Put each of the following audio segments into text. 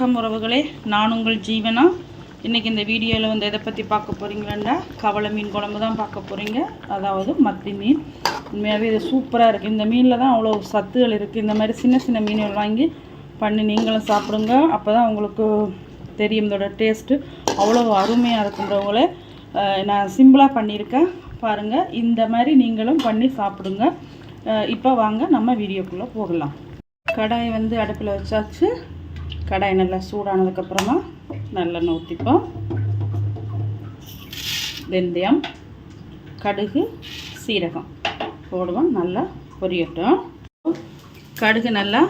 வணக்கம் உறவுகளே. நான் உங்கள் ஜீவனா? இன்றைக்கி இந்த வீடியோவில் வந்து எதை பற்றி பார்க்க போகிறீங்களா கவலை மீன் குழம்பு தான் பார்க்க போகிறீங்க அதாவது மத்தி மீன். உண்மையாகவே இது சூப்பராக இருக்குது இந்த மீனில் தான் அவ்வளோ சத்துகள் இருக்குது இந்த மாதிரி சின்ன சின்ன மீன்கள் வாங்கி பண்ணி நீங்களும் சாப்பிடுங்க. அப்போ தான் உங்களுக்கு தெரியும் இதோட டேஸ்ட்டு அவ்வளோ அருமையாக இருக்குன்றவங்களே நான் சிம்பிளாக பண்ணியிருக்கேன். பாருங்கள் இந்த மாதிரி நீங்களும் பண்ணி சாப்பிடுங்க. இப்போ வாங்க. நம்ம வீடியோக்குள்ளே போகலாம். கடாயை வந்து அடுப்பில் வச்சாச்சு. கடாய் நல்லா சூடானதுக்கப்புறமா நல்லெண்ணெய் ஊற்றிப்போம் வெந்தயம் கடுகு சீரகம் போடுவோம் நல்லா பொரியட்டும். கடுகு நல்லா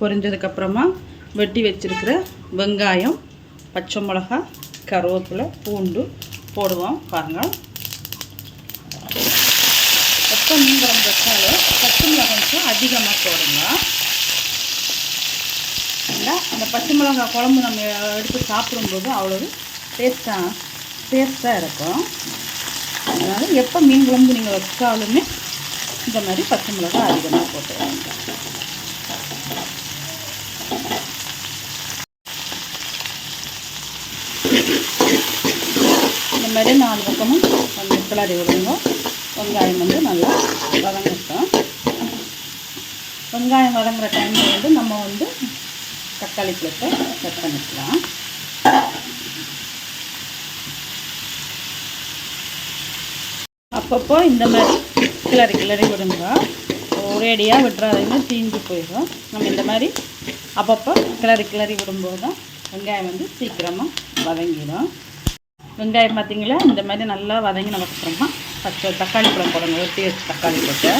பொரிஞ்சதுக்கப்புறமா வெட்டி வச்சிருக்கிற வெங்காயம் பச்சை மிளகா கருவேப்பிலை பூண்டு போடுவோம் பாருங்கள் எப்போ மீன் குழம்பு வச்சாலும் பச்சை மிளகாய்க்கும் அதிகமாக போடுங்க. இல்லை அந்த பச்சை மிளகாய் குழம்பு நம்ம எடுத்து சாப்பிடும்போது அவ்வளோ டேஸ்ட்டாக டேஸ்ட்டாக இருக்கும். அதனால் எப்போ மீன் குழம்பு நீங்கள் வச்சாலுமே இந்த மாதிரி பச்சை மிளகாய் அதிகமாக போட்டுருவாங்க இந்த மாதிரி நாலு பக்கமும் கொஞ்சம் கிளறி விடுங்க. வெங்காயம் வந்து நல்லா வதங்கட்டும். வெங்காயம் வதங்குற டைமில் வந்து நம்ம வந்து தக்காளி பழத்தை கட் பண்ணிக்கலாம். அப்பப்போ இந்த மாதிரி கிளறி கிளறி விடுங்க ஒரேடியாக விட்டுறாதீங்க தீஞ்சு போயிடும். நம்ம இந்த மாதிரி அப்பப்போ கிளறி கிளறி விடும்போது தான் வெங்காயம் வந்து சீக்கிரமாக வதங்கிடும். வெங்காயம் பார்த்திங்களா? இந்த மாதிரி நல்லா வதங்கினதுக்கப்புறமா பச்சை தக்காளி பழம் போடுங்க வெட்டி வச்சு தக்காளி போட்டு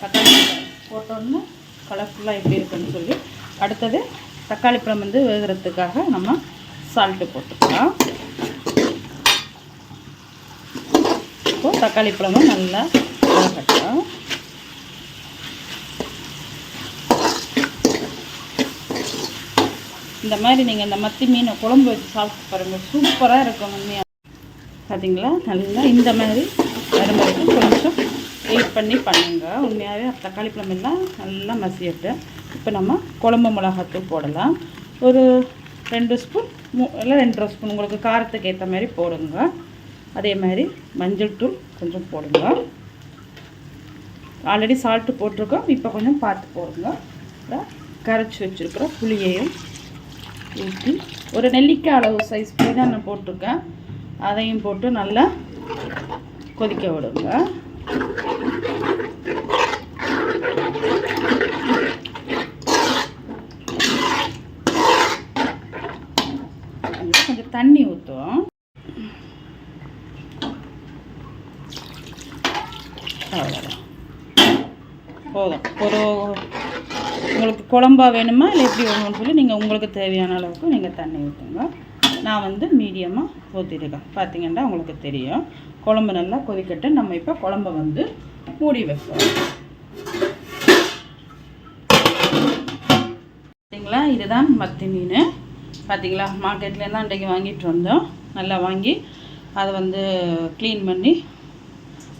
தக்காளி பழம் போட்டோன்னு கலர்ஃபுல்லாக எப்படி இருக்குன்னு சொல்லி அடுத்தது தக்காளி பழம் வந்து வேகிறதுக்காக நம்ம சால்ட்டு போட்டுக்கலாம். இப்போ தக்காளி பழமும் நல்லா வேகட்டும். இந்த மாதிரி நீங்கள் இந்த மத்தி மீனை குழம்பு வச்சு சாப்பிட்டு பாருங்கள் சூப்பராக இருக்கும் உண்மையாக பார்த்தீங்களா நல்லா இந்த மாதிரி வரும் கொஞ்சம் வெயிட் பண்ணி பண்ணுங்க. உண்மையாகவே தக்காளி பழமெல்லாம் நல்லா மசியட்டு. இப்போ நம்ம குழம்பு மிளகாத்தூள் போடலாம். ஒரு ரெண்டு ஸ்பூன் மூ இல்லை ரெண்டரை ஸ்பூன். உங்களுக்கு காரத்துக்கு ஏற்ற மாதிரி போடுங்க. அதே மாதிரி மஞ்சள் தூள் கொஞ்சம் போடுங்க. ஆல்ரெடி சால்ட்டு போட்டிருக்கோம். இப்போ கொஞ்சம் பார்த்து போடுங்க. கரைச்சி வச்சுருக்கிற புளியையும் ஊற்றி ஒரு நெல்லிக்காய் அளவு சைஸ் புளி தான் நான் போட்டிருக்கேன். அதையும் போட்டு நல்லா கொதிக்க விடுங்க. கொஞ்சம் தண்ணி ஊற்றுவோம் அவ்வளோதான் போதும். ஒரு உங்களுக்கு குழம்பா வேணுமா? இல்லை எப்படி வேணும்னு சொல்லி நீங்கள் உங்களுக்கு தேவையான அளவுக்கு நீங்கள் தண்ணி ஊற்றுங்க நான் வந்து மீடியமாக ஊற்றிருக்கேன் பார்த்தீங்கன்னா உங்களுக்கு தெரியும். குழம்பு நல்லா கொதிக்கட்டு நம்ம இப்போ குழம்ப வந்து மூடி வைப்போம். பார்த்தீங்களா இதுதான் மத்தி மீன். பார்த்தீங்களா மார்க்கெட்லேருந்து அன்றைக்கு வாங்கிட்டு வந்தோம். நல்லா வாங்கி அதை வந்து க்ளீன் பண்ணி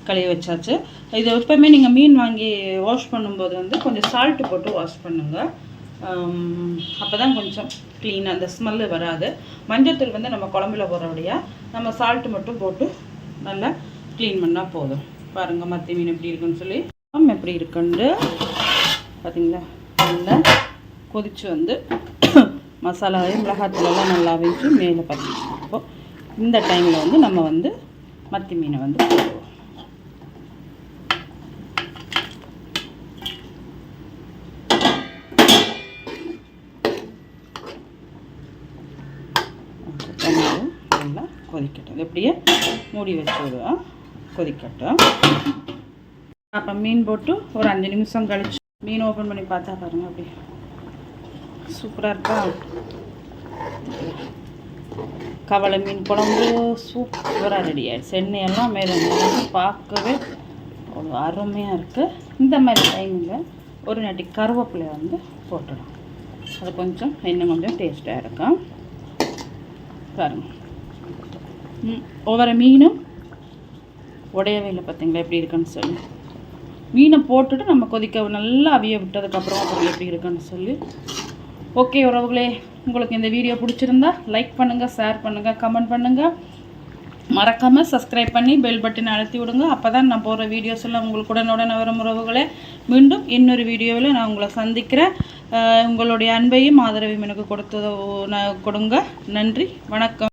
கழுவி வச்சாச்சு. இது எப்போவுமே நீங்கள் மீன் வாங்கி வாஷ் பண்ணும்போது வந்து கொஞ்சம் சால்ட்டு போட்டு வாஷ் பண்ணுங்கள் அப்போ தான் கொஞ்சம் க்ளீன் அந்த ஸ்மெல்லு வராது. மஞ்சத்தூள் வந்து நம்ம குழம்புல போகிறபடியாக நம்ம சால்ட்டு மட்டும் போட்டு நல்லா க்ளீன் பண்ணால் போதும். பாருங்கள் மத்தி மீன் எப்படி இருக்குன்னு சொல்லி. நம்ம எப்படி இருக்குன்னு. பார்த்தீங்களா நல்லா கொதித்து வந்து மசாலாவையும் மிளகாத்தூளெல்லாம் நல்லா வச்சு மேலே பார்த்துச்சு இந்த டைமில் வந்து நம்ம வந்து மத்தி மீனை வந்து போடுவோம் தண்ணியும் நல்லா கொதிக்கட்டும். இது மூடி வச்சு விடுவோம் கொதிக்கட்டும். அப்போ மீன் போட்டு ஒரு அஞ்சு நிமிஷம் கழிச்சு மீன் ஓப்பன் பண்ணி பார்த்தா பாருங்கள் அப்படி சூப்பராக இருக்கா? கவலை மீன் குழம்பு சூப்பராக ரெடி ஆகிடுச்சு எண்ணெயெல்லாம் மேலே பார்க்கவே அவ்வளோ அருமையாக இருக்குது இந்த மாதிரி டைமில் ஒரு நட்டி கருவேப்பிலை வந்து போட்டுடும் அது கொஞ்சம் இன்னும் கொஞ்சம் டேஸ்ட்டாக இருக்கும். பாருங்கள் ஒவ்வொரு மீனும் உடையவே இல்லை பார்த்தீங்களா? எப்படி இருக்குன்னு சொல்லி. மீனை போட்டுட்டு நம்ம கொதிக்க நல்லா அவிய விட்டதுக்கப்புறம் அப்புறம் எப்படி இருக்குன்னு சொல்லி. ஓகே உறவுகளே உங்களுக்கு இந்த வீடியோ பிடிச்சிருந்தா லைக் பண்ணுங்கள் ஷேர் பண்ணுங்கள் கமெண்ட் பண்ணுங்கள் மறக்காமல் சப்ஸ்கிரைப் பண்ணி பெல் பட்டன் அழுத்தி விடுங்க. அப்போ தான் நான் போகிற வீடியோஸ் எல்லாம் உங்களுக்கு உடனுடன் வரும் உறவுகளே. மீண்டும் இன்னொரு வீடியோவில் நான் உங்களை சந்திக்கிறேன். உங்களுடைய அன்பையும் ஆதரவையும் எனக்கு கொடுத்தது கொடுங்க. நன்றி வணக்கம்.